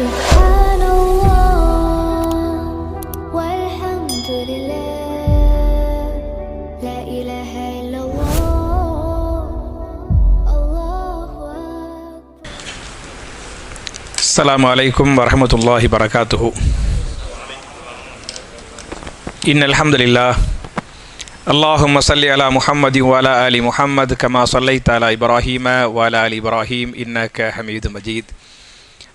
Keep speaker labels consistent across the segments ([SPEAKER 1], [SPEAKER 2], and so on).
[SPEAKER 1] سبحان الله والحمد لله. لا إله إلا الله. الله
[SPEAKER 2] السلام عليكم ورحمة الله وبركاته. إن الحمد لله. اللهم صل على محمد وعلى آل محمد كما صليت على إبراهيم وعلى آل إبراهيم إنك حميد مجيد.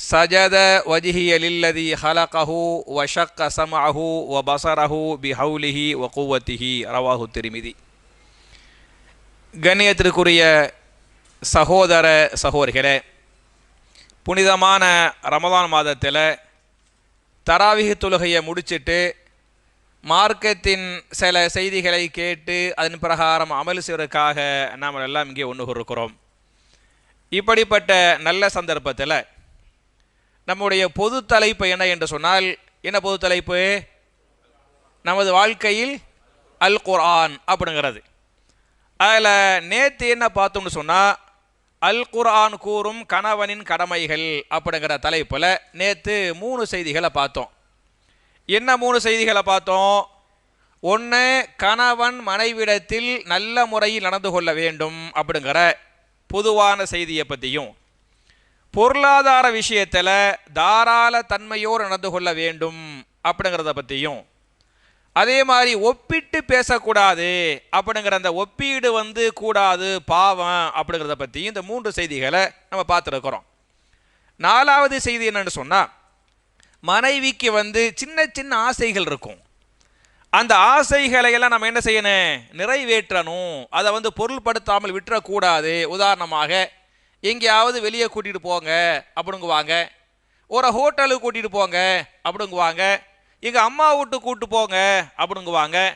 [SPEAKER 2] சஜத வஜிஹியலில்லதி ஹலகஹு வஷக்க சமஹு வ பசரஹு பிஹவுலிஹி வ குவத்திஹி ரவாஹு திருமிதி. கண்ணியத்திற்குரிய சகோதர சகோதரிகளே புனிதமான ரமதான் மாதத்தில் தராவிகி தொழுகையை முடிச்சிட்டு மார்க்கத்தின் சில செய்திகளை கேட்டு அதன் பிரகாரம் அமல் செய்வதற்காக நாம் எல்லாம் இங்கே ஒன்று இருக்கிறோம் இப்படிப்பட்ட நல்ல சந்தர்ப்பத்தில் நம்முடைய பொது தலைப்பு என்ன என்று சொன்னால் என்ன பொது தலைப்பு? நமது வாழ்க்கையில் அல் குர்ஆன் அப்படிங்கிறது. அதில் நேற்று என்ன பார்த்தோம்னு சொன்னால் அல் குர்ஆன் கூறும் கணவனின் கடமைகள் அப்படிங்கிற தலைப்பில் நேற்று மூணு செய்திகளை பார்த்தோம். என்ன மூணு செய்திகளை பார்த்தோம்? ஒன்று கணவன் மனைவிடத்தில் நல்ல முறையில் நடந்து கொள்ள வேண்டும் அப்படிங்கிற பொதுவான செய்தியை பற்றியும் பொருளாதார விஷயத்தில் தாராள தன்மையோடு நடந்து கொள்ள வேண்டும் அப்படிங்கிறத பற்றியும் அதே மாதிரி ஒப்பிட்டு பேசக்கூடாது அப்படிங்கிற அந்த ஒப்பீடு வந்து கூடாது பாவம் அப்படிங்கிறத பற்றி இந்த மூன்று செய்திகளை நம்ம பார்த்துருக்குறோம். நாலாவது செய்தி என்னென்னு சொன்னால் மனைவிக்கு வந்து சின்ன சின்ன ஆசைகள் இருக்கும். அந்த ஆசைகளை எல்லாம் நம்ம என்ன செய்யணும்? நிறைவேற்றணும். அதை வந்து பொருள்படுத்தாமல் விட்டுறக்கூடாது. உதாரணமாக எங்கேயாவது வெளியே கூட்டிகிட்டு போங்க அப்படிங்குவாங்க. ஒரு ஹோட்டலுக்கு கூட்டிகிட்டு போங்க அப்படிங்குவாங்க. எங்கள் அம்மா வீட்டுக்கு கூட்டு போங்க அப்படிங்குவாங்க.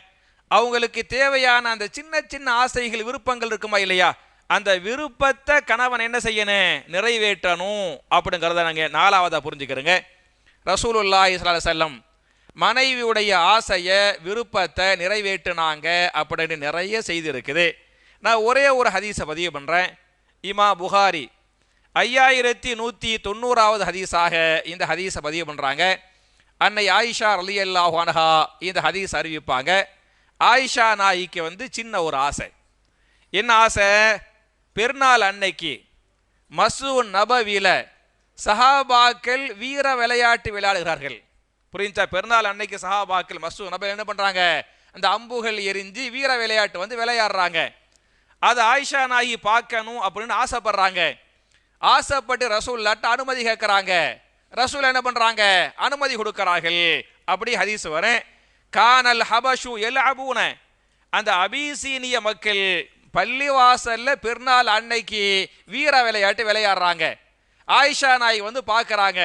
[SPEAKER 2] அவங்களுக்கு தேவையான அந்த சின்ன சின்ன ஆசைகள் விருப்பங்கள் இருக்குமா இல்லையா? அந்த விருப்பத்தை கணவன் என்ன செய்யணும்? நிறைவேற்றணும் அப்படிங்கிறத நாங்கள் நாலாவதாக புரிஞ்சுக்கிறோங்க. ரசூலுல்லா இஸ்லா செல்லம் மனைவியுடைய ஆசையை விருப்பத்தை நிறைவேற்றினாங்க அப்படின்னு நிறைய செய்தி இருக்குது நான் ஒரே ஒரு ஹதீஸை பதிவு பண்ணுறேன் இமா புகாரி. ஐயாயிரத்தி நூற்றி தொண்ணூறாவது ஹதீஸாக இந்த ஹதீஸை பதிவு பண்ணுறாங்க அன்னை ஆயிஷா அலி அல்லாஹானஹா இந்த ஹதீஸ் அறிவிப்பாங்க. ஆயிஷா நாய்க்கு வந்து சின்ன ஒரு ஆசை. என்ன ஆசை? பெருநாள் அன்னைக்கு மசூ நபவில சஹாபாக்கள் வீர விளையாட்டு விளையாடுகிறார்கள். புரிஞ்சா? பெருநாள் அன்னைக்கு சஹாபாக்கள் மசூ நப என்ன பண்ணுறாங்க அந்த அம்புகள் எரிஞ்சு வீர விளையாட்டு வந்து விளையாடுறாங்க. அது ஆயிஷா நாயி பார்க்கணும் அப்படின்னு ஆசைப்படுறாங்க. ஆசைப்பட்டு ரசூல்லாட்ட அனுமதி கேட்குறாங்க. ரசூல் என்ன பண்ணுறாங்க அனுமதி கொடுக்கிறார்கள். அப்படி ஹதீஸ் வரேன் கானல் ஹபஷு எல் அபூன அந்த அபிசீனிய மக்கள் பள்ளிவாசல்ல பெருநாள் அன்னைக்கு வீர விளையாட்டு விளையாடுறாங்க. ஆயிஷா நாய் வந்து பார்க்குறாங்க.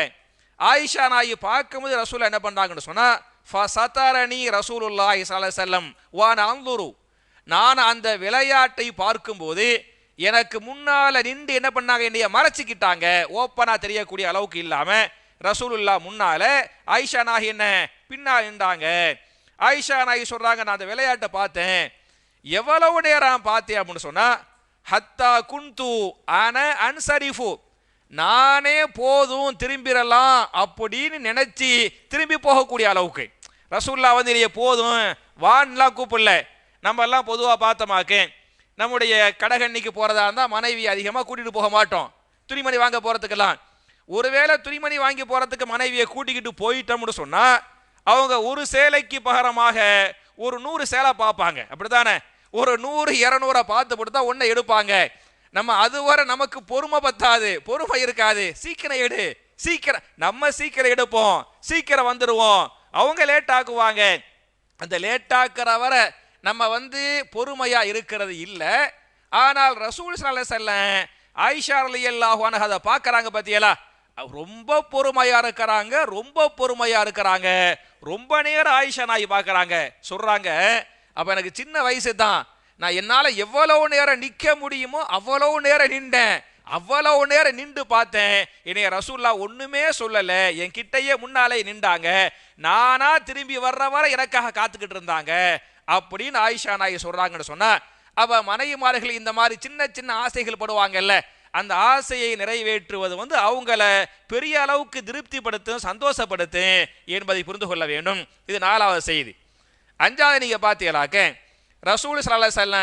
[SPEAKER 2] ஆயிஷா நாய் பார்க்கும்போது ரசூல் என்ன பண்ணுறாங்கன்னு சொன்னால் ஃபசதரணி ரசூலுல்லாஹி ஸல்லல்லாஹு வான் அந்துரு நான் அந்த விளையாட்டை பார்க்கும்போது எனக்கு முன்னால் நின்று என்ன பண்ணாங்க? என்னைய மறைச்சிக்கிட்டாங்க. ஓப்பனாக தெரியக்கூடிய அளவுக்கு இல்லாமல் ரசூலுல்லா முன்னால ஆயிஷா நாகி என்ன? பின்னால் நின்றாங்க. ஆயிஷா நாகி சொல்கிறாங்க நான் அந்த விளையாட்டை பார்த்தேன். எவ்வளவு நேரம் பார்த்தேன்? அப்படின்னு சொன்னால் ஹத்தா குந்து ஆன அன்சரிஃபு. நானே போதும் திரும்பிடலாம் அப்படின்னு நினச்சி திரும்பி போகக்கூடிய அளவுக்கு. ரசூல்லா வந்து நீ போதும் வான்லாம் கூப்பிடல. நம்ம எல்லாம் பொதுவாக பார்த்தோமாக்கே நம்முடைய கடகண்ணிக்கு போகிறதா இருந்தால் மனைவி அதிகமாக கூட்டிகிட்டு போக மாட்டோம். துணிமணி வாங்க போகிறதுக்கெல்லாம் ஒருவேளை துணிமணி வாங்கி போகிறதுக்கு மனைவியை கூட்டிக்கிட்டு போயிட்டோம்னு சொன்னால் அவங்க ஒரு சேலைக்கு பகரமாக ஒரு நூறு சேலை பார்ப்பாங்க. அப்படித்தானே? ஒரு நூறு இரநூறை பார்த்து போட்டு தான் ஒன்றை எடுப்பாங்க. நம்ம அதுவரை நமக்கு பொறுமை பத்தாது பொறுமை இருக்காது. சீக்கிரம் எடு சீக்கிரம் நம்ம சீக்கிரம் எடுப்போம் சீக்கிரம் வந்துடுவோம் அவங்க லேட் ஆக்குவாங்க. அந்த லேட் ஆக்குற வரை நம்ம வந்து பொறுமையாக இருக்கிறது இல்லை. ஆனால் ரசூல் சல்லல்லாஹு செல்ல ஆயிஷா அலி அன்ஹா அதை பார்க்குறாங்க பார்த்தியலா ரொம்ப பொறுமையாக இருக்கிறாங்க ரொம்ப பொறுமையாக இருக்கிறாங்க. ரொம்ப நேரம் ஆயிஷா நாய் பார்க்குறாங்க சொல்கிறாங்க அப்போ எனக்கு சின்ன வயசு தான். நான் என்னால் எவ்வளவு நேரம் நிற்க முடியுமோ அவ்வளவு நேரம் நின்றேன். அவ்வளவு நேரம் நின்று பார்த்தேன். என்னைய ரசூல்லா ஒன்றுமே சொல்லலை. என் கிட்டையே முன்னாலே நின்றாங்க. நானா திரும்பி வர்ற வரை எனக்காக காத்துக்கிட்டு இருந்தாங்க. அப்படின்னு ஆயிஷா நாயகி சொல்கிறாங்கன்னு சொன்னால் அவள் மனைவிமார்கள் இந்த மாதிரி சின்ன சின்ன ஆசைகள் படுவாங்கல்ல அந்த ஆசையை நிறைவேற்றுவது வந்து அவங்கள பெரிய அளவுக்கு திருப்திப்படுத்தும் சந்தோஷப்படுத்தும் என்பதை புரிந்து கொள்ள வேண்டும். இது நாலாவது செய்தி. அஞ்சாவது நீங்க பார்த்தீங்களாக்க ரசூல் சல்லா செல்ல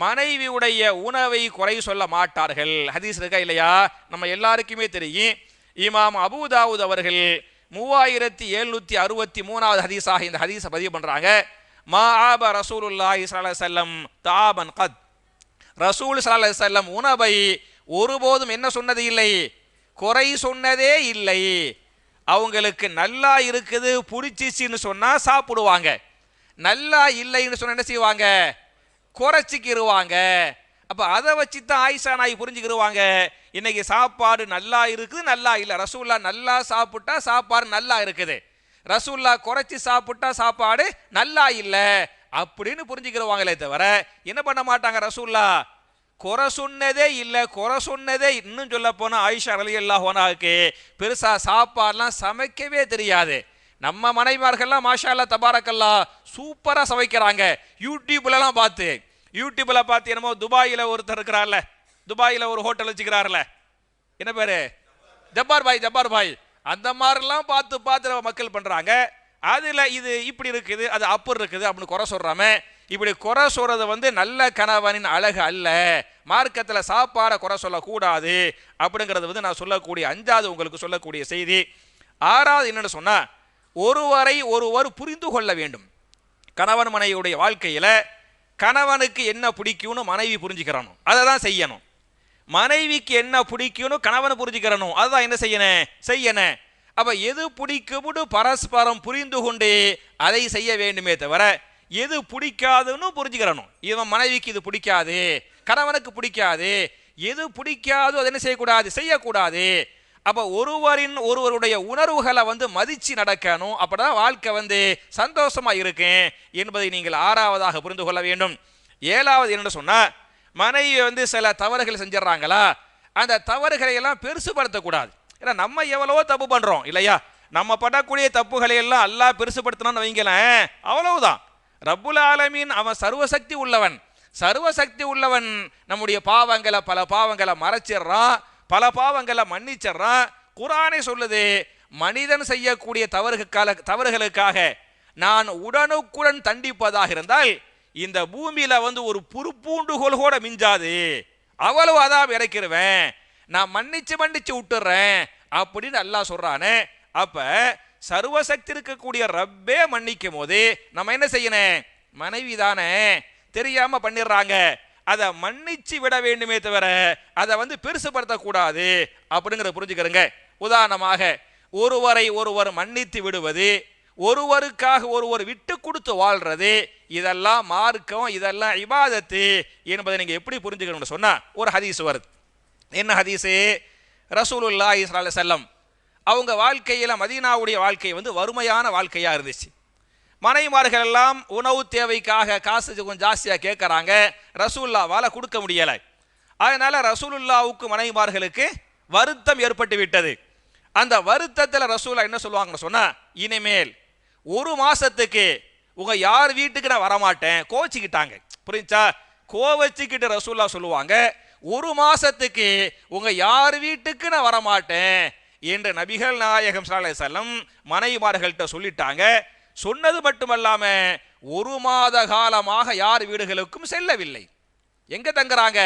[SPEAKER 2] மனைவியுடைய உணவை குறை சொல்ல மாட்டார்கள். ஹதீஸ் இருக்கா இல்லையா? நம்ம எல்லாருக்குமே தெரியும். இமாம் அபூதாவுத் அவர்கள் மூவாயிரத்தி எழுநூற்றி அறுபத்தி மூணாவது ஹதீஸாக இந்த ஹதீஸை பதிவு பண்ணுறாங்க மா ஆப ரசூலுல்லாஹி ஸல்லல்லாஹு அலைஹி தாபன் கத் ரசூல் ஸல்லல்லாஹு அலைஹி உணவை ஒருபோதும் என்ன சொன்னது இல்லை? குறை சொன்னதே இல்லை. அவங்களுக்கு நல்லா இருக்குது பிடிச்சிச்சின்னு சொன்னால் சாப்பிடுவாங்க. நல்லா இல்லைன்னு சொன்னால் என்ன செய்வாங்க? குறைச்சிக்கிடுவாங்க அப்போ அதை வச்சு தான் ஆயிஷா நாய் புரிஞ்சுக்கிடுவாங்க இன்னைக்கு சாப்பாடு நல்லா இருக்குது நல்லா இல்லை. ரசூல்லா நல்லா சாப்பிட்டா சாப்பாடு நல்லா இருக்குது. ரசூல்லா குறைச்சி சாப்பிட்டா சாப்பாடு நல்லா இல்லை அப்படின்னு புரிஞ்சுக்கிருவாங்களே தவிர என்ன பண்ண மாட்டாங்க ரசூல்லா? குறை சொன்னதே இல்லை குறை சொன்னதே இன்னும் சொல்ல போனால் ஆயிஷா அலி அல்லாஹோனாவுக்கு பெருசாக சாப்பாடுலாம் சமைக்கவே தெரியாது. நம்ம மனைவிமார்கள்லாம் மாஷா அல்லா தபாரக்கல்லா சமைக்கிறாங்க. யூடியூப்லலாம் பார்த்து யூடியூப்பில் பார்த்து என்னமோ துபாயில் ஒருத்தர் இருக்கிறார்ல துபாயில் ஒரு ஹோட்டல் வச்சுக்கிறாருல. என்ன பேர்? ஜப்பார் பாய் ஜப்பார் பாய். அந்த மாதிரிலாம் பார்த்து பார்த்து மக்கள் பண்ணுறாங்க அதில் இது இப்படி இருக்குது அது அப்படி இருக்குது அப்படின்னு குறை சொல்கிறாமே இப்படி குறை சொல்கிறது வந்து நல்ல கணவனின் அழகு அல்ல. மார்க்கத்தில் சாப்பாடை குறை சொல்லக்கூடாது அப்படிங்கிறது வந்து நான் சொல்லக்கூடிய அஞ்சாவது உங்களுக்கு சொல்லக்கூடிய செய்தி. ஆறாவது என்னென்னு சொன்னால் ஒருவரை ஒருவர் புரிந்து கொள்ள வேண்டும். கணவன் மனைவியுடைய வாழ்க்கையில் கணவனுக்கு என்ன பிடிக்கும்னு மனைவி புரிஞ்சுக்கிறணும் அதை தான் செய்யணும். மனைவிக்கு என்ன பிடிக்கணும் கணவனை புரிஞ்சுக்கிறணும். அதுதான் என்ன செய்யணும் செய்யணும் அப்ப எது பிடிக்கும்னு பரஸ்பரம் புரிந்து கொண்டு அதை செய்ய வேண்டுமே தவிர எது பிடிக்காதுன்னு புரிஞ்சுக்கிறணும். இவன் மனைவிக்கு இது பிடிக்காது கணவனுக்கு பிடிக்காது எது பிடிக்காதோ அதை என்ன செய்யக்கூடாது? செய்யக்கூடாது. அப்ப ஒருவரின் ஒருவருடைய உணர்வுகளை வந்து மதிச்சு நடக்கணும். அப்பதான் வாழ்க்கை வந்து சந்தோஷமா இருக்கு என்பதை நீங்கள் ஆறாவதாக புரிந்து கொள்ள வேண்டும். ஏழாவது என்ன சொன்னா மனைவி வந்து சில தவறுகள் செஞ்சிடறாங்களா? அந்த தவறுகளை எல்லாம் பெருசுபடுத்தக்கூடாது. ஏன்னா நம்ம எவ்வளவோ தப்பு பண்ணுறோம் இல்லையா? நம்ம படக்கூடிய தப்புகளை எல்லாம் அல்லா பெருசுபடுத்தணும்னு வைங்களேன் அவ்வளவுதான். ரப்புல் ஆலமீன் அவன் சர்வசக்தி உள்ளவன். சர்வசக்தி உள்ளவன் நம்முடைய பாவங்களை பல பாவங்களை மறைச்சிடுறான் பல பாவங்களை மன்னிச்சிடுறான் குரானே சொல்லுது மனிதன் செய்யக்கூடிய தவறுகளுக்காக தவறுகளுக்காக நான் உடனுக்குடன் தண்டிப்பதாக இருந்தால் இந்த பூமியில வந்து ஒரு புறுப்பூண்டுகோல் கூட மிஞ்சாது. அவ்வளவு அதான் இறக்கிடுவேன் நான் மன்னிச்சு மன்னிச்சு விட்டுறேன் அப்படின்னு அல்லாஹ் சொல்றானே. அப்ப சர்வசக்தி இருக்கக்கூடிய ரப்பே மன்னிக்கும் போது நம்ம என்ன செய்யணும் மனைவி தானே. தெரியாம பண்ணிடுறாங்க. அதை மன்னிச்சு விட வேண்டுமே தவிர அதை வந்து பெருசுப்படுத்தக்கூடாது அப்படிங்கிற புரிஞ்சுக்கிறங்க. உதாரணமாக ஒருவரை ஒருவர் மன்னித்து விடுவது ஒருவருக்காக ஒருவர் விட்டு கொடுத்து வாழ்றது இதெல்லாம் மார்க்கம் இதெல்லாம் இபாதத்து என்பதை நீங்கள் எப்படி புரிஞ்சுக்கணும்னு சொன்னால் ஒரு ஹதீஸ் வருது. என்ன ஹதீஸு? ரசூலுல்லா இஸ்ரா செல்லம் அவங்க வாழ்க்கையில் மதீனாவுடைய வாழ்க்கை வந்து வறுமையான வாழ்க்கையாக இருந்துச்சு. மனைவிமார்கள் எல்லாம் உணவு தேவைக்காக காசு கொஞ்சம் ஜாஸ்தியாக கேட்குறாங்க ரசூல்லாவால் கொடுக்க முடியலை. அதனால் ரசூலுல்லாவுக்கு மனைவிமார்களுக்கு வருத்தம் ஏற்பட்டு விட்டது. அந்த வருத்தத்தில் ரசூலா என்ன சொல்லுவாங்கன்னு சொன்னால் இனிமேல் ஒரு மாதத்துக்கு உங்கள் யார் வீட்டுக்கு நான் வரமாட்டேன் கோச்சிக்கிட்டாங்க புரிஞ்சா கோவச்சிக்கிட்டு ரசூல்லா சொல்லுவாங்க ஒரு மாதத்துக்கு உங்கள் யார் வீட்டுக்கு நான் வரமாட்டேன் என்று நபிகள் நாயகம் ஸல்லல்லாஹு மனைவிமார்கள்ட்ட சொல்லிட்டாங்க. சொன்னது மட்டுமல்லாமல் ஒரு மாத காலமாக யார் வீடுகளுக்கும் செல்லவில்லை. எங்கே தங்குறாங்க?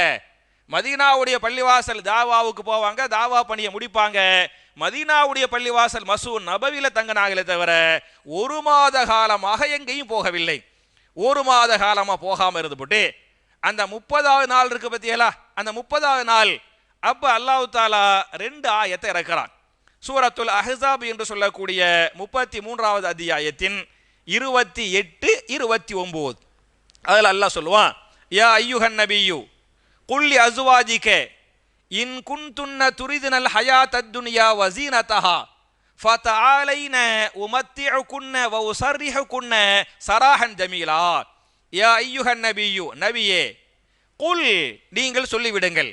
[SPEAKER 2] மதீனாவுடைய பள்ளிவாசல் தாவாவுக்கு போவாங்க தாவா பணியை முடிப்பாங்க. மதீனாவுடைய பள்ளிவாசல் மசூ நபவில தங்கினாங்களே தவிர ஒரு மாத காலமாக எங்கேயும் போகவில்லை. ஒரு மாத காலமாக போகாமல் இருந்துபட்டு அந்த முப்பதாவது நாள் இருக்கு பத்தியலா? அந்த முப்பதாவது நாள் அப்போ அல்லாஹு தாலா ரெண்டு ஆயத்தை இறக்குறான். சூரத்துல் அஹ்ஸாப் என்று சொல்லக்கூடிய முப்பத்தி மூன்றாவது அத்தியாயத்தின் இருபத்தி எட்டு இருபத்தி ஒம்பது. அதில் அல்லாஹ் சொல்லுவான் யா ஐயுஹன் நபியு குள்ளி அசுவாஜிக இன் குன்துன்ன துரிதுனல் ஹயாத் துன்யா வசீனதஹா ஃபதஆலைன உமத்திஉகுன்ன வ உஸர்ரிஹுகுன்ன சராஹன் ஜமீலா. யா ஐயுஹன் நபியு நபியே குல் நீங்கள் சொல்லிவிடுங்கள்.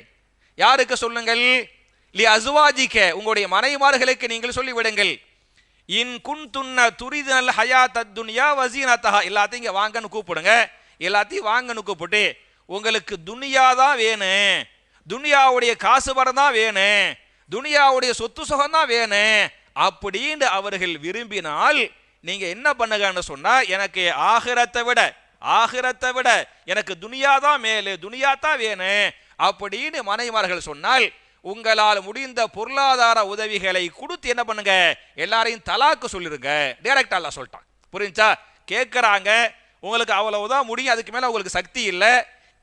[SPEAKER 2] யாருக்கு சொல்லுங்கள்? லி அசுவாஜிக்க உங்களுடைய மனைமார்களுக்கு நீங்கள் சொல்லிவிடுங்கள். இன் குன் துன்ன துரிதல் ஹயா துன்யா வசீனத்தஹா எல்லாத்தையும் இங்கே வாங்கன்னு கூப்பிடுங்க. எல்லாத்தையும் வாங்கன்னு கூப்பிட்டு உங்களுக்கு துனியா தான் வேணும் துனியாவுடைய காசு படம் தான் வேணும் துனியாவுடைய சொத்து சுகம் தான் வேணும் அப்படின்னு அவர்கள் விரும்பினால் நீங்க என்ன பண்ணுங்கன்னு சொன்னா எனக்கு ஆகிரத்தை விட ஆகிரத்தை விட எனக்கு துனியா தான் மேலு துனியா தான் வேணும் அப்படின்னு மனைமார்கள் சொன்னால் உங்களால் முடிந்த பொருளாதார உதவிகளை கொடுத்து என்ன பண்ணுங்க? எல்லாரையும் தலாக்கு சொல்லிருங்க. டேரக்டா அல்ல சொல்லிட்டான். புரிஞ்சா? கேட்குறாங்க உங்களுக்கு அவ்வளவுதான் முடியும். அதுக்கு மேலே உங்களுக்கு சக்தி இல்லை.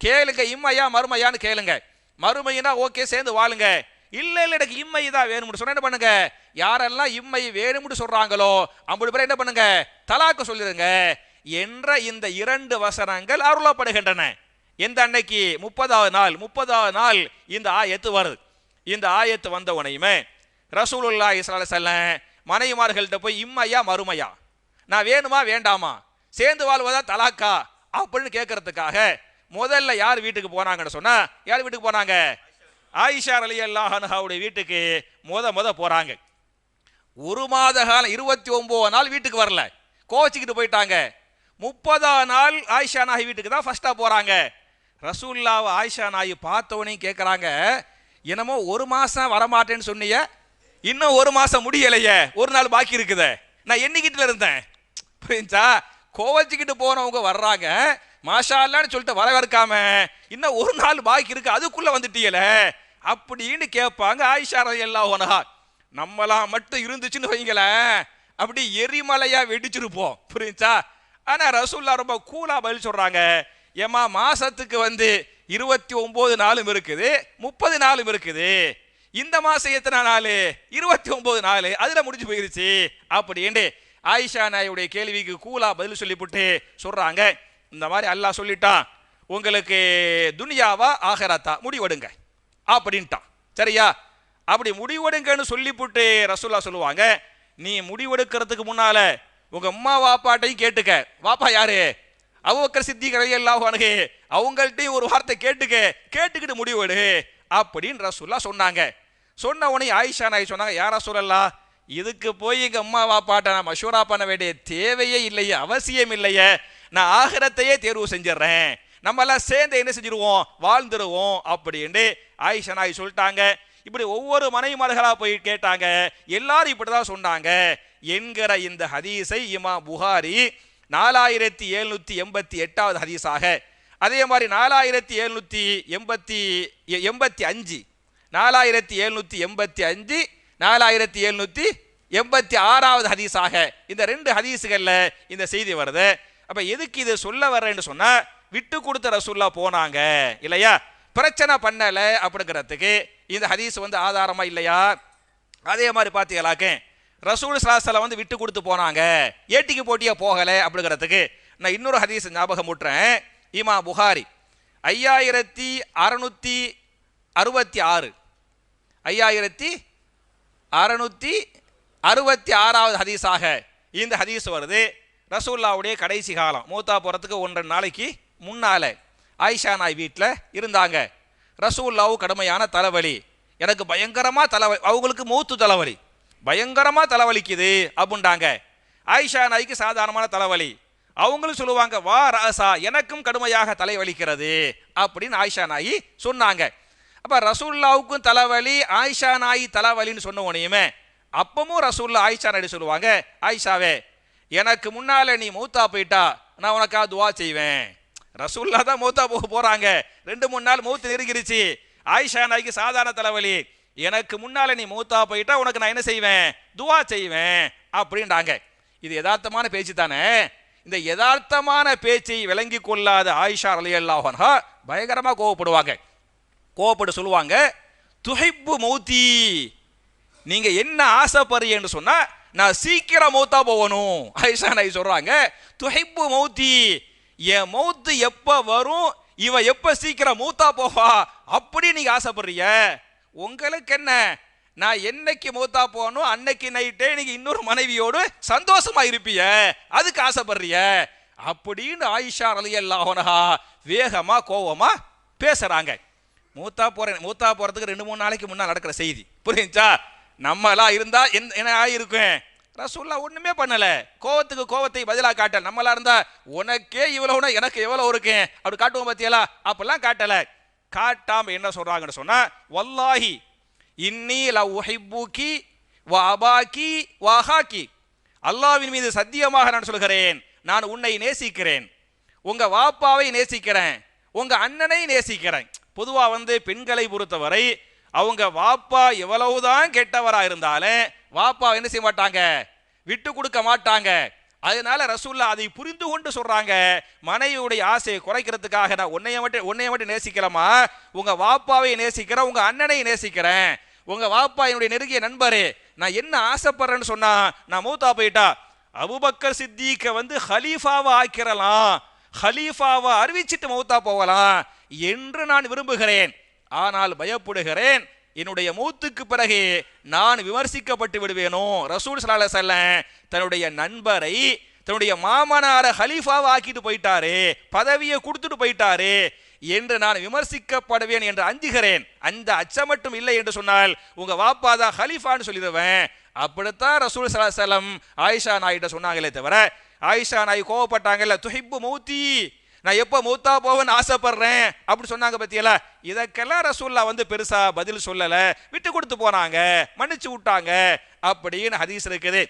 [SPEAKER 2] கேளுங்க இம்மையா மறுமையான்னு கேளுங்க. மறுமையினா ஓகே சேர்ந்து வாழுங்க. இல்லை இல்லை எனக்கு இம்மை தான் வேணும்னு சொன்னா என்ன பண்ணுங்க? யாரெல்லாம் இம்மை வேணும்னு சொல்றாங்களோ அப்படி பேர் என்ன பண்ணுங்க? தலாக்கு சொல்லிடுங்க என்ற இந்த இரண்டு வசனங்கள் அருளப்படுகின்றன. எந்த அன்னைக்கு? முப்பதாவது நாள் முப்பதாவது நாள் இந்த ஆயத்து வருது. இந்த ஆயத்து வந்த உனையுமே ரசூலுல்லா இஸ்லால செல்ல மனைவிமார்கள்ட்ட போய் இம்மையா மறுமையா? நான் வேணுமா வேண்டாமா? சேர்ந்து வாழ்வதா தலாக்கா? அப்படின்னு கேட்கறதுக்காக முதல்ல யார் வீட்டுக்கு போனாங்கன்னு சொன்னா யார் வீட்டுக்கு போனாங்க? ஆயிஷா அலி அல்லாஹனுடைய வீட்டுக்கு முத முத போறாங்க. ஒரு மாத காலம் இருபத்தி ஒன்பது நாள் வீட்டுக்கு வரல. கோச்சிக்கிட்டு போயிட்டாங்க. முப்பதாம் நாள் ஆயிஷா நாயி வீட்டுக்கு தான் ஃபர்ஸ்டா போகிறாங்க ரசூல்லாவை ஆயிஷா நாயி பார்த்தவனையும் கேட்குறாங்க என்னமோ ஒரு மாதம் வரமாட்டேன்னு சொன்னிய இன்னும் ஒரு மாதம் முடியலையே ஒரு நாள் பாக்கி இருக்குதே. நான் எண்ணிக்கிட்டுல இருந்தேன்? புரிஞ்சா? கோவச்சிக்கிட்டு போனவங்க வர்றாங்க. மாஷா அல்லான்னு சொல்லிட்டு வரவேற்காம இன்னும் ஒரு நாள் பாக்கி இருக்கு அதுக்குள்ளே வந்துட்டீல அப்படின்னு கேட்பாங்க ஆயிஷா எல்லாம் ஒனகா நம்மளாம் மட்டும் இருந்துச்சுன்னு வைங்களேன். அப்படி எரிமலையா வெடிச்சிருப்போம் புரிஞ்சா? ஆனா ரசூல்லா ரொம்ப கூலா பதில் சொல்கிறாங்க ஏமா மாசத்துக்கு வந்து இருபத்தி ஒம்பது நாளும் இருக்குது முப்பது நாளும் இருக்குது. இந்த மாசம் எத்தனை நாள்? இருபத்தி ஒம்பது நாள். அதில் முடிஞ்சு போயிருச்சு. அப்படின்ட்டு ஆயிஷா நாயுடைய கேள்விக்கு கூலா பதில் சொல்லிவிட்டு சொல்கிறாங்க இந்த மாதிரி அல்லாஹ் சொல்லிட்டான் உங்களுக்கு துனியாவா ஆகராத்தா முடிவெடுங்க. அப்படின்ட்டான். சரியா? அப்படி முடிவெடுங்கன்னு சொல்லிவிட்டு ரசூல்லா சொல்லுவாங்க நீ முடிவெடுக்கிறதுக்கு முன்னால உங்க அம்மா வாப்பாட்டையும் கேட்டுக்க. வாப்பா யாரு? அவ்வக்கர் சித்தி கரையெல்லாம் அணுகு அவங்கள்ட்டையும் ஒரு வார்த்தை கேட்டுக்க. கேட்டுக்கிட்டு முடிவெடு அப்படின்னு ரசூல்லா சொன்னாங்க. சொன்ன உடனே ஆயிஷா நாய் சொன்னாங்க யாரா சொல்லலாம் இதுக்கு போய் எங்கள் அம்மா வாப்பாட்ட நான் மஷூரா பண்ண வேண்டிய தேவையே இல்லையே அவசியம் இல்லையே. நான் ஆகிரத்தையே தேர்வு செஞ்சிடறேன். நம்மெல்லாம் சேர்ந்து என்ன செஞ்சிருவோம்? வாழ்ந்துருவோம் அப்படின்னு ஆயிஷா நாய் சொல்லிட்டாங்க. இப்படி ஒவ்வொரு மனைவிமார்களாக போய் கேட்டாங்க. எல்லாரும் இப்படிதான் சொன்னாங்க. என்கிற இந்த ஹதீஸை இமா புகாரி நாலாயிரத்தி எழுநூத்தி எண்பத்தி எட்டாவது ஹதீஸாக அதே மாதிரி நாலாயிரத்தி எழுநூத்தி எண்பத்தி எண்பத்தி அஞ்சு நாலாயிரத்தி எழுநூத்தி எண்பத்தி அஞ்சு நாலாயிரத்தி எழுநூத்தி எண்பத்தி ஆறாவது ஹதீஸாக இந்த ரெண்டு ஹதீஸுகள்ல இந்த செய்தி வருது. அப்போ எதுக்கு இது சொல்ல வர்றேன்னு சொன்னால் விட்டு கொடுத்த ரசூல்லா போனாங்க இல்லையா? பிரச்சனை பண்ணலை அப்படிங்கிறதுக்கு இந்த ஹதீஸ் வந்து ஆதாரமாக இல்லையா? அதே மாதிரி பார்த்தீங்களாக்க ரசூல் சாஸ்தலை வந்து விட்டு கொடுத்து போனாங்க. ஏட்டிக்கு போட்டியாக போகலை அப்படிங்கிறதுக்கு நான் இன்னொரு ஹதீஸ் ஞாபகம் விட்டுறேன் இமா புகாரி ஐயாயிரத்தி அறநூற்றி அறுபத்தி ஆறு. ஐயாயிரத்தி அறநூற்றி அறுபத்தி ஆறாவது ஹதீஸாக இந்த ஹதீஸ் வருது. ரசூல்லாவுடைய கடைசி காலம். மூத்தா போகிறதுக்கு ஒன்றரை நாளைக்கு முன்னால் ஆயிஷா நாய் வீட்டில் இருந்தாங்க. ரசூல்லாவும் கடுமையான தலைவலி. எனக்கு பயங்கரமாக தலைவலி அவங்களுக்கு மூத்து தலைவலி. பயங்கரமாக தலைவலிக்குது அப்படின்ட்டாங்க ஆயிஷா நாய்க்கு சாதாரணமான தலைவலி. அவங்களும் சொல்லுவாங்க வா ராசா எனக்கும் கடுமையாக தலைவலிக்கிறது. அப்படின்னு ஆயிஷா நாயி சொன்னாங்க. அப்போ ரசூல்லாவுக்கும் தலைவலி ஆயிஷா நாய் தலைவலின்னு சொன்ன உடனேயுமே அப்பவும் ரசூல்லா ஆயிஷா நாய் சொல்லுவாங்க ஆயிஷாவே எனக்கு முன்னால நீ மூத்தா போயிட்டா நான் உனக்காக துவா செய்வேன். ரசூல்லா தான் மூத்தா போக போறாங்க. ரெண்டு மூணு நாள் மூத்து நெருங்கிருச்சு. ஆயிஷா நாய்க்கு சாதாரண தலைவலி. எனக்கு முன்னால நீ மூத்தா போயிட்டா உனக்கு நான் என்ன செய்வேன்? துவா செய்வேன் அப்படின்றாங்க. இது யதார்த்தமான பேச்சு தானே? இந்த யதார்த்தமான பேச்சை விளங்கி கொள்ளாத ஆயிஷா அலி அல்லாஹா பயங்கரமாக கோவப்படுவாங்க. கோவப்பட்டு சொல்லுவாங்க துஹைப்பு மௌத்தி நீங்கள் என்ன ஆசைப்படுறீங்கன்னு சொன்னால் நான் சீக்கிரம் மௌத்தா போகணும். ஆயிஷா நாய் சொல்கிறாங்க துஹைப்பு மௌத்தி என் மௌத்து எப்போ வரும் இவ எப்போ சீக்கிரம் மூத்தா போவா? அப்படி நீங்கள் ஆசைப்படுறீங்க. உங்களுக்கு என்ன? நான் என்னைக்கு மூத்தா போகணும் அன்னைக்கு நைட்டே நீங்கள் இன்னொரு மனைவியோடு சந்தோஷமா இருப்பிய அதுக்கு ஆசைப்படுறிய அப்படின்னு ஆயிஷா ரலியல்லாஹுனஹா வேகமாக கோவமாக பேசுகிறாங்க மூத்தா போகிறேன் மூத்தா போகிறதுக்கு ரெண்டு மூணு நாளைக்கு முன்னால் நடக்கிற செய்தி. புரியுச்சா நம்மளா இருந்தால் இருந்தா என்ன என்ன ஆயிருக்கும்? ரசூல்லா ஒண்ணுமே பண்ணல. கோவத்துக்கு கோவத்தை பதிலா காட்டல. நம்மளா இருந்தா உனக்கே இவ்வளவுனா எனக்கு எவ்வளவு இருக்கேன் அப்படி காட்டுவோம் பாத்தியலா அப்படிலாம் காட்டல. காட்டாம என்ன சொல்றாங்கன்னு சொன்னா வல்லாஹி இன்னி லவ் உஹிப்புகி வ அபாக்கி வ அஹாக்கி அல்லாஹ்வின் மீது சத்தியமாக நான் சொல்கிறேன். நான் உன்னை நேசிக்கிறேன். உங்க வாப்பாவை நேசிக்கிறேன். உங்க அண்ணனை நேசிக்கிறேன். பொதுவா வந்து பெண்களை பொறுத்தவரை அவங்க வாப்பா எவ்வளவுதான் கெட்டவரா இருந்தாலும் வாப்பா என்ன செய்ய மாட்டாங்க? விட்டு கொடுக்க மாட்டாங்க. அதனால ரசூல்லா அதை புரிந்து கொண்டு சொல்றாங்க. மனைவியுடைய ஆசையை குறைக்கிறதுக்காக நான் உன்னைய மட்டும் உன்னைய மட்டும் நேசிக்கிறேமா உங்க வாப்பாவை நேசிக்கிறேன் உங்க அண்ணனை நேசிக்கிறேன். உங்க வாப்பா என்னுடைய நெருங்கிய நண்பரு நான் என்ன ஆசைப்படுறேன்னு சொன்னா நான் மூத்தா போயிட்டா? அபுபக்கர் சித்திக்க வந்து ஹலீஃபாவை ஆக்கிறலாம் ஹலீஃபாவை அறிவிச்சிட்டு மௌத்தா போகலாம் என்று நான் விரும்புகிறேன். ஆனால் பயப்படுகிறேன். என்னுடைய மூத்துக்கு பிறகு நான் விமர்சிக்கப்பட்டு விடுவேனோ? ரசூல் சலாஹ் செல்லம் தன்னுடைய நண்பரை தன்னுடைய மாமனார ஹலீஃபாவை ஆக்கிட்டு போயிட்டாரு பதவியை கொடுத்துட்டு போயிட்டாரு என்று நான் விமர்சிக்கப்படுவேன் என்று அஞ்சுகிறேன். அந்த அச்சம் மட்டும் இல்லை என்று சொன்னால் உங்க வாப்பா தான் ஹலீஃபான்னு சொல்லிடுவேன். அப்படித்தான் ரசூல் சலாஹ் செல்லம் ஆயிஷா நாயிட்ட சொன்னாங்களே தவிர ஆயிஷா நாய் கோவப்பட்டாங்கல்ல துஹிப்பு மௌத்தி நான் எப்போ மூத்தா போவேன்னு ஆசைப்படுறேன் அப்படின்னு சொன்னாங்க பத்தியல இதற்கெல்லாம் ரசூல்லா வந்து பெருசா பதில் சொல்லலை. விட்டு கொடுத்து போனாங்க மன்னிச்சு விட்டாங்க அப்படின்னு ஹதீஸ் இருக்குது.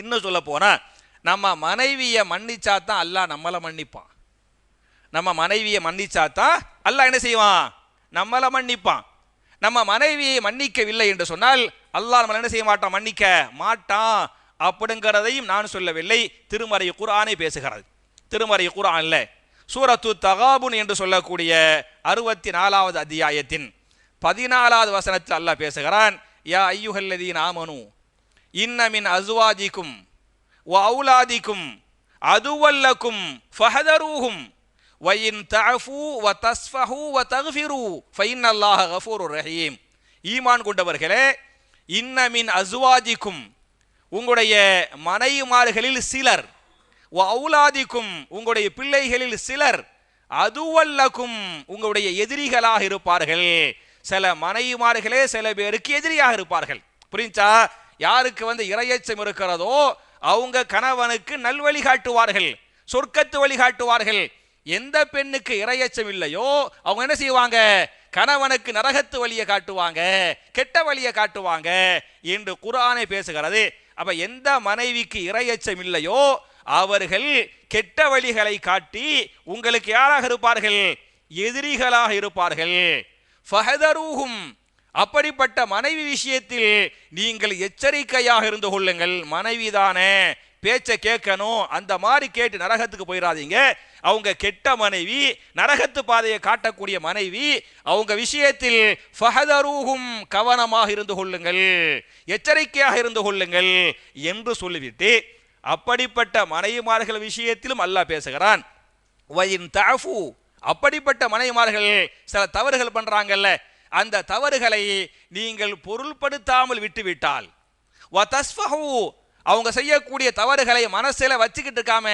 [SPEAKER 2] இன்னும் சொல்ல போனால் நம்ம மனைவியை மன்னிச்சா தான் அல்லாஹ் நம்மளை மன்னிப்பான். நம்ம மனைவியை மன்னிச்சா தான் அல்லாஹ் என்ன செய்வான்? நம்மளை மன்னிப்பான். நம்ம மனைவியை மன்னிக்கவில்லை என்று சொன்னால் அல்லாஹ் நம்மளை என்ன செய்ய மாட்டான்? மன்னிக்க மாட்டான். அப்படிங்கிறதையும் நான் சொல்லவில்லை. திருமறை குரானே பேசுகிறது. திருமறை இல்லை சூரத்து தகாபுன் என்று சொல்லக்கூடிய அறுபத்தி நாலாவது அத்தியாயத்தின் பதினாலாவது வசனத்தில் அல்லாஹ் பேசுகிறான் யா ஐயுஹல்லதீன் ஆமனு இன்னமின் அசுவாதிக்கும் வ அவுலாதிக்கும் அதுவல்லக்கும் ஃபஹதரூஹும் வயின் தஃபு வ தஸ்ஃபஹு வ தக்ஃபிரு ஃபைன் அல்லாஹ் கஃபூருர் ரஹீம். ஈமான் கொண்டவர்களே இன்னமின் அசுவாதிக்கும் உங்களுடைய மனைவிமார்களில் சிலர் அவுலாதிக்கும் உங்களுடைய பிள்ளைகளில் சிலர் அதுவல்லக்கும் உங்களுடைய எதிரிகளாக இருப்பார்கள். சில மனைவிமார்களே சில பேருக்கு எதிரியாக இருப்பார்கள். புரிஞ்சா? யாருக்கு வந்து இரையச்சம் இருக்கிறதோ அவங்க கணவனுக்கு நல்வழி காட்டுவார்கள் சொர்க்கத்து வழி காட்டுவார்கள். எந்த பெண்ணுக்கு இரையச்சம் இல்லையோ அவங்க என்ன செய்வாங்க? கணவனுக்கு நரகத்து வழியை காட்டுவாங்க கெட்ட வழியை காட்டுவாங்க என்று குரானை பேசுகிறது. அப்ப எந்த மனைவிக்கு இரையச்சம் இல்லையோ அவர்கள் கெட்ட வழிகளை காட்டி உங்களுக்கு யாராக இருப்பார்கள்? எதிரிகளாக இருப்பார்கள். ஃபஹதரூஹும். அப்படிப்பட்ட மனைவி விஷயத்தில் நீங்கள் எச்சரிக்கையாக இருந்து கொள்ளுங்கள். மனைவிதானே பேச்சை கேட்கணும். அந்த மாதிரி கேட்டு நரகத்துக்கு போயிடாதீங்க அவங்க கெட்ட மனைவி நரகத்து பாதையை காட்டக்கூடிய மனைவி அவங்க விஷயத்தில் ஃபஹதரூகும் கவனமாக இருந்து கொள்ளுங்கள். எச்சரிக்கையாக இருந்து கொள்ளுங்கள் என்று சொல்லிவிட்டு அப்படிப்பட்ட மனைவிமார்கள் விஷயத்திலும் அல்லாஹ் பேசுகிறான். அப்படிப்பட்ட மனைவிமார்கள் சில தவறுகள் பண்ணுறாங்கல்ல அந்த தவறுகளை நீங்கள் பொருள்படுத்தாமல் விட்டுவிட்டால். வ அவங்க செய்யக்கூடிய தவறுகளை மனசில் வச்சுக்கிட்டு இருக்காம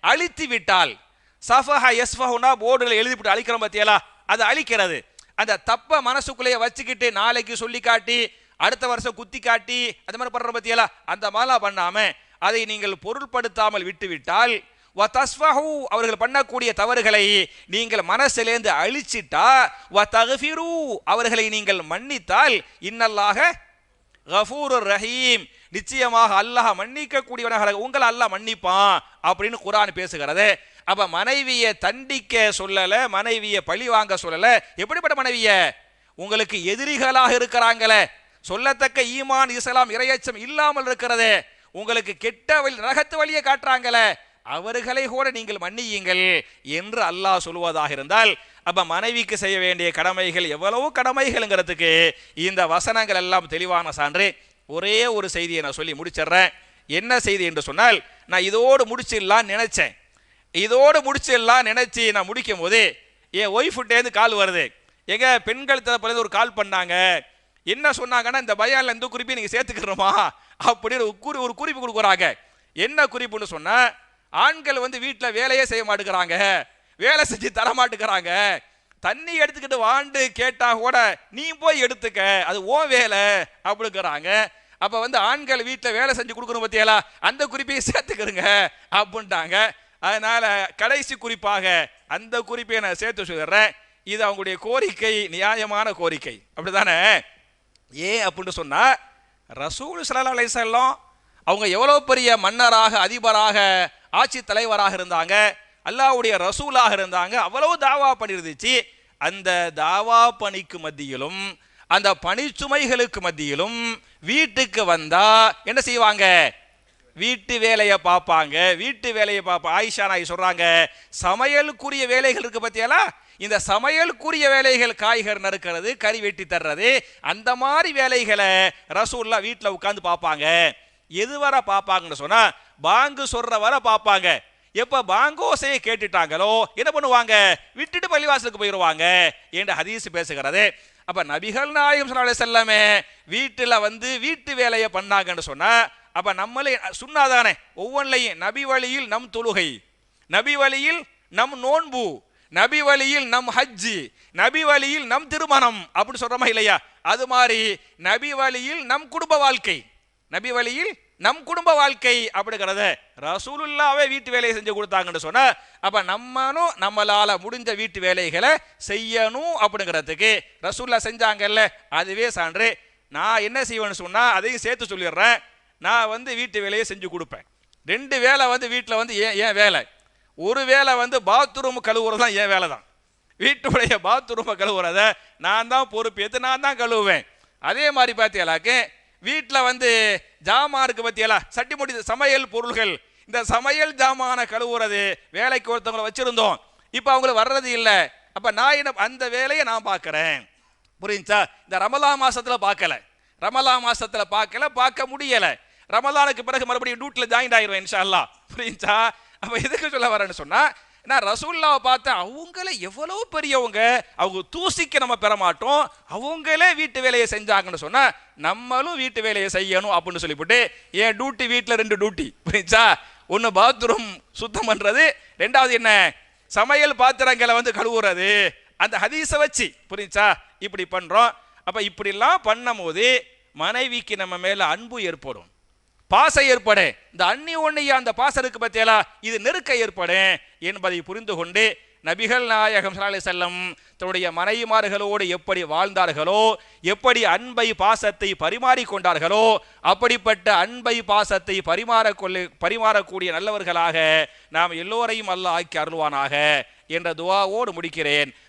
[SPEAKER 2] அழித்து விட்டால். சஃபஹ எஸ்ஃபஹுனா போர்டுல எழுதிவிட்டு அழிக்கிறோம் பார்த்தியலா அது அழிக்கிறது. அந்த தப்பை மனசுக்குள்ளேயே வச்சுக்கிட்டு நாளைக்கு சொல்லி காட்டி அடுத்த வருஷம் குத்தி காட்டி அந்த மாதிரி பண்ணுறோம் பத்தியலா? அந்த மாதிரிலாம் பண்ணாமல் அதை நீங்கள் பொருள்படுத்தாமல் விட்டுவிட்டால் வ தஸ்ஃபஹு அவர்கள் பண்ணக்கூடிய தவறுகளை நீங்கள் மனசிலேந்து அழிச்சிட்டா வ தகுஃபிரு அவர்களை நீங்கள் மன்னித்தால் இன்னல்லாக கஃபூர் ரஹீம் நிச்சயமாக அல்லாஹ் மன்னிக்க கூடியவனாக உங்களை அல்லாஹ் மன்னிப்பான் அப்படின்னு குரான் பேசுகிறது. அப்ப மனைவியை தண்டிக்க சொல்லல மனைவியை பழி வாங்க சொல்லல எப்படிப்பட்ட மனைவிய? உங்களுக்கு எதிரிகளாக இருக்கிறாங்களே. சொல்லத்தக்க ஈமான் இஸ்லாம் இரையச்சம் இல்லாமல் இருக்கிறதே. உங்களுக்கு கெட்ட வழி நரகத்து வழியை காட்டுறாங்களே அவர்களை கூட நீங்கள் மன்னியுங்கள் என்று அல்லாஹ் சொல்வதாக இருந்தால் அப்ப மனைவிக்கு செய்ய வேண்டிய கடமைகள் எவ்வளவு கடமைகள்ங்கிறதுக்கு இந்த வசனங்கள் எல்லாம் தெளிவான சான்று. ஒரே ஒரு செய்தியை நான் சொல்லி முடிச்சிடுறேன். என்ன செய்தி என்று சொன்னால் நான் இதோடு முடிச்சிடலாம் நினைச்சேன். இதோடு முடிச்சிடலாம் நினைச்சு நான் முடிக்கும் போது என் ஒய்ஃபுட்டேருந்து கால் வருது. எங்க பெண்கள் தரப்புலேருந்து ஒரு கால் பண்ணாங்க. என்ன சொன்னாங்கன்னா இந்த பயான்ல இந்த குறிப்பையும் நீங்கள் சேர்த்துக்கிறோமா அப்படின்னு ஒரு குறி ஒரு குறிப்பு கொடுக்குறாங்க. என்ன குறிப்புன்னு சொன்னால் ஆண்கள் வந்து வீட்டில் வேலையே செய்ய மாட்டேங்கிறாங்க வேலை செஞ்சு தர மாட்டேங்கிறாங்க தண்ணி எடுத்துக்கிட்டு வாண்டு கேட்டா கூட நீ போய் எடுத்துக்க அது ஓ வேலை அப்படிங்கிறாங்க. அப்போ வந்து ஆண்கள் வீட்டில் வேலை செஞ்சு கொடுக்கணும் பத்தியலா அந்த குறிப்பையும் சேர்த்துக்கிறங்க அப்படின்ட்டாங்க. அதனால கடைசி குறிப்பாக அந்த குறிப்பை நான் சேர்த்து சொல்லிடுறேன் இது அவங்களுடைய கோரிக்கை நியாயமான கோரிக்கை. அப்படிதானே ஏன் அப்படின்னு சொன்னால் ரசூல் ஸல்லல்லாஹு அலைஹி அவங்க எவ்வளோ பெரிய மன்னராக அதிபராக ஆட்சி தலைவராக இருந்தாங்க அல்லாவுடைய ரசூலாக இருந்தாங்க அவ்வளவு தாவா பண்ணிருந்துச்சு அந்த தாவா பணிக்கு மத்தியிலும் அந்த பணிச்சுமைகளுக்கு மத்தியிலும் வீட்டுக்கு வந்தா என்ன செய்வாங்க? வீட்டு வேலையை பார்ப்பாங்க. வீட்டு வேலையை பார்ப்பா. ஆயிஷா நாய் சொல்றாங்க சமையலுக்குரிய வேலைகள் இருக்கு பத்தியலா இந்த சமையலுக்குரிய வேலைகள் காய்கறி நறுக்கிறது கறி வெட்டி தர்றது அந்த மாதிரி வேலைகளை ரசூல்லா வீட்டில் உட்காந்து பார்ப்பாங்க. எது வர பார்ப்பாங்கன்னு சொன்னா பாங்கு சொல்ற வர பார்ப்பாங்க. எப்ப பாங்கோசையை கேட்டுட்டாங்களோ என்ன பண்ணுவாங்க? விட்டுட்டு பள்ளிவாசலுக்கு போயிடுவாங்க என்று ஹதீஸ் பேசுகிறது? அப்ப நபிகள் நாயகம் சொன்னாலே அலைஹி வீட்டில் வீட்டுல வந்து வீட்டு வேலையை பண்ணாங்கன்னு சொன்னா அப்ப நம்மளே சுண்ணாதானே ஒவ்வொன்றையும் நபி வழியில் நம் தொழுகை நபி வழியில் நம் நோன்பு நபி வழியில் நம் ஹஜ்ஜி நபி வழியில் நம் திருமணம் அப்படின்னு சொல்றோமா இல்லையா? அது மாதிரி நபி வழியில் நம் குடும்ப வாழ்க்கை நபி வழியில் நம் குடும்ப வாழ்க்கை அப்படிங்கிறத ரசூலுல்லாவே வீட்டு வேலையை செஞ்சு கொடுத்தாங்கன்னு சொன்னா அப்ப நம்மனும் நம்மளால முடிஞ்ச வீட்டு வேலைகளை செய்யணும் அப்படிங்கிறதுக்கு ரசூல்லா செஞ்சாங்கல்ல அதுவே சான்று. நான் என்ன செய்வேன்னு சொன்னா அதையும் சேர்த்து சொல்லிடுறேன். நான் வந்து வீட்டு வேலையை செஞ்சு கொடுப்பேன். ரெண்டு வேலை வந்து வீட்டில் வந்து ஏன் ஏன் வேலை? ஒருவேளை வந்து பாத்ரூம் கழுவுறது தான் என் வேலை தான் வீட்டுடைய பாத்ரூமை கழுவுறத நான் தான் பொறுப்பேற்று நான் தான் கழுவுவேன். அதே மாதிரி பார்த்தீங்களாக்கு வீட்டில் வந்து ஜாமான் இருக்கு சட்டி முடி சமையல் பொருள்கள். இந்த சமையல் ஜாமானை கழுவுறது வேலைக்கு ஒருத்தவங்களை வச்சுருந்தோம். இப்போ அவங்களுக்கு வர்றது இல்லை. அப்போ நான் என்ன அந்த வேலையை நான் பார்க்குறேன். புரிஞ்சா இந்த ரமலா மாதத்தில் பார்க்கல. ரமலா மாதத்தில் பார்க்கல பார்க்க முடியலை. ரமலானுக்கு பிறகு மறுபடியும் டூட்டில் ஜாயின் ஆயிடுவேன் இன்ஷா புரிஞ்சா அப்போ எதுக்கு சொல்ல வரேன்னு சொன்னால் நான் ரசூல்லாவை பார்த்தேன் அவங்கள எவ்வளவு பெரியவங்க அவங்க தூசிக்க நம்ம பெற மாட்டோம் அவங்களே வீட்டு வேலையை செஞ்சாங்கன்னு சொன்னால் நம்மளும் வீட்டு வேலையை செய்யணும் அப்படின்னு சொல்லிவிட்டு என் டியூட்டி வீட்டில் ரெண்டு டியூட்டி புரிஞ்சா ஒன்று பாத்ரூம் சுத்தம் பண்ணுறது ரெண்டாவது என்ன? சமையல் பாத்திரங்களை வந்து கழுவுறது அந்த ஹதீஸை வச்சு புரிஞ்சா இப்படி பண்ணுறோம் அப்போ இப்படிலாம் பண்ணும்போது மனைவிக்கு நம்ம மேலே அன்பு ஏற்படும். பாசம் ஏற்படு. இந்த அன்னி ஒன்னைய அந்த பாசம் இருக்கு பத்தியலா இது நெருக்க ஏற்படு என்பதை புரிந்து கொண்டு நபிகள் நாயகம் ஸல்லல்லாஹு செல்லம் தன்னுடைய மனைவிமார்களோடு எப்படி வாழ்ந்தார்களோ எப்படி அன்பை பாசத்தை பரிமாறிக்கொண்டார்களோ அப்படிப்பட்ட அன்பை பாசத்தை பரிமாறக்கொள்ள பரிமாறக்கூடிய நல்லவர்களாக நாம் எல்லோரையும் அல்லாஹ் ஆக்கி அருள்வானாக என்ற துவாவோடு முடிக்கிறேன்.